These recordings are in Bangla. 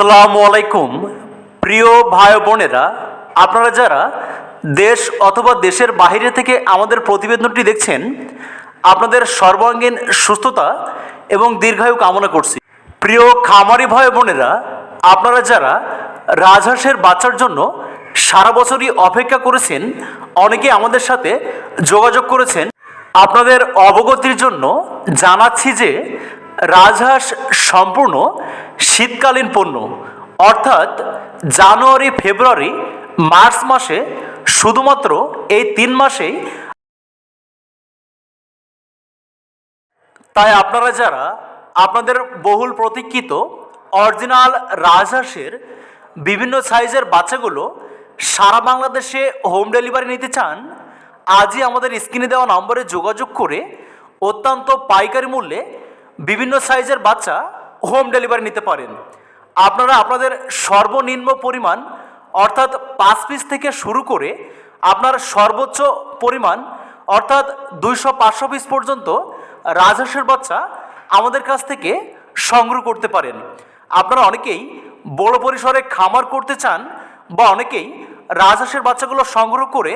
আসসালামু আলাইকুম। প্রিয় ভাই বোনেরা, আপনারা যারা দেশ অথবা দেশের বাইরে থেকে আমাদের প্রতিবেদনটি দেখছেন, আপনাদের সর্বাঙ্গীন সুস্থতা এবং দীর্ঘায়ু কামনা করছি। প্রিয় খামারি ভাই বোনেরা, আপনারা যারা রাজহাঁসের বাচ্চার জন্য সারা বছরই অপেক্ষা করেছেন, অনেকে আমাদের সাথে যোগাযোগ করেছেন। আপনাদের অবগতির জন্য জানাচ্ছি যে রাজহাঁস সম্পূর্ণ শীতকালীন পণ্য। অর্থাৎ জানুয়ারি, ফেব্রুয়ারি, মার্চ মাসে শুধুমাত্র এই তিন মাসেই তাই আপনারা যারা আপনাদের বহুল প্রতীক্ষিত অরিজিনাল রাজহাঁসের বিভিন্ন সাইজের বাচ্চাগুলো সারা বাংলাদেশে হোম ডেলিভারি নিতে চান, আজই আমাদের স্ক্রিনে দেওয়া নম্বরে যোগাযোগ করে অত্যন্ত পাইকারি মূল্যে বিভিন্ন সাইজের বাচ্চা হোম ডেলিভারি নিতে পারেন। আপনারা আপনাদের সর্বনিম্ন পরিমাণ, অর্থাৎ পাঁচ পিস থেকে শুরু করে আপনার সর্বোচ্চ পরিমাণ, অর্থাৎ দুইশো, পাঁচশো পিস পর্যন্ত রাজহাঁসের বাচ্চা আমাদের কাছ থেকে সংগ্রহ করতে পারেন। আপনারা অনেকেই বড় পরিসরে খামার করতে চান বা অনেকেই রাজহাঁসের বাচ্চাগুলো সংগ্রহ করে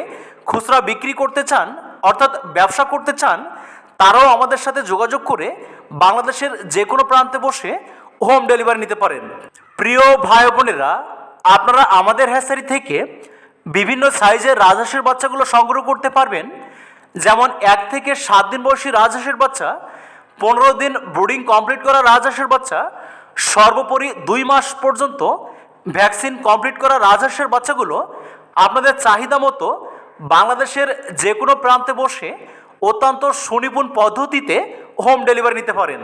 খুচরা বিক্রি করতে চান, অর্থাৎ ব্যবসা করতে চান তারাও আমাদের সাথে যোগাযোগ করে বাংলাদেশের যে কোনো প্রান্তে বসে হোম ডেলিভারি নিতে পারেন। প্রিয় ভাই বোনেরা, আপনারা আমাদের হ্যাসারি থেকে বিভিন্ন সাইজের রাজহাঁসের বাচ্চাগুলো সংগ্রহ করতে পারবেন। যেমন এক থেকে সাত দিন বয়সী রাজহাঁসের বাচ্চা, পনেরো দিন ব্রুডিং কমপ্লিট করা রাজহাঁসের বাচ্চা, সর্বোপরি দুই মাস পর্যন্ত ভ্যাকসিন কমপ্লিট করা রাজহাঁসের বাচ্চাগুলো আপনাদের চাহিদা মতো বাংলাদেশের যে কোনো প্রান্তে বসে অত্যন্ত সুনিপুণ পদ্ধতিতে হোম ডেলিভারি নিতে পারেন।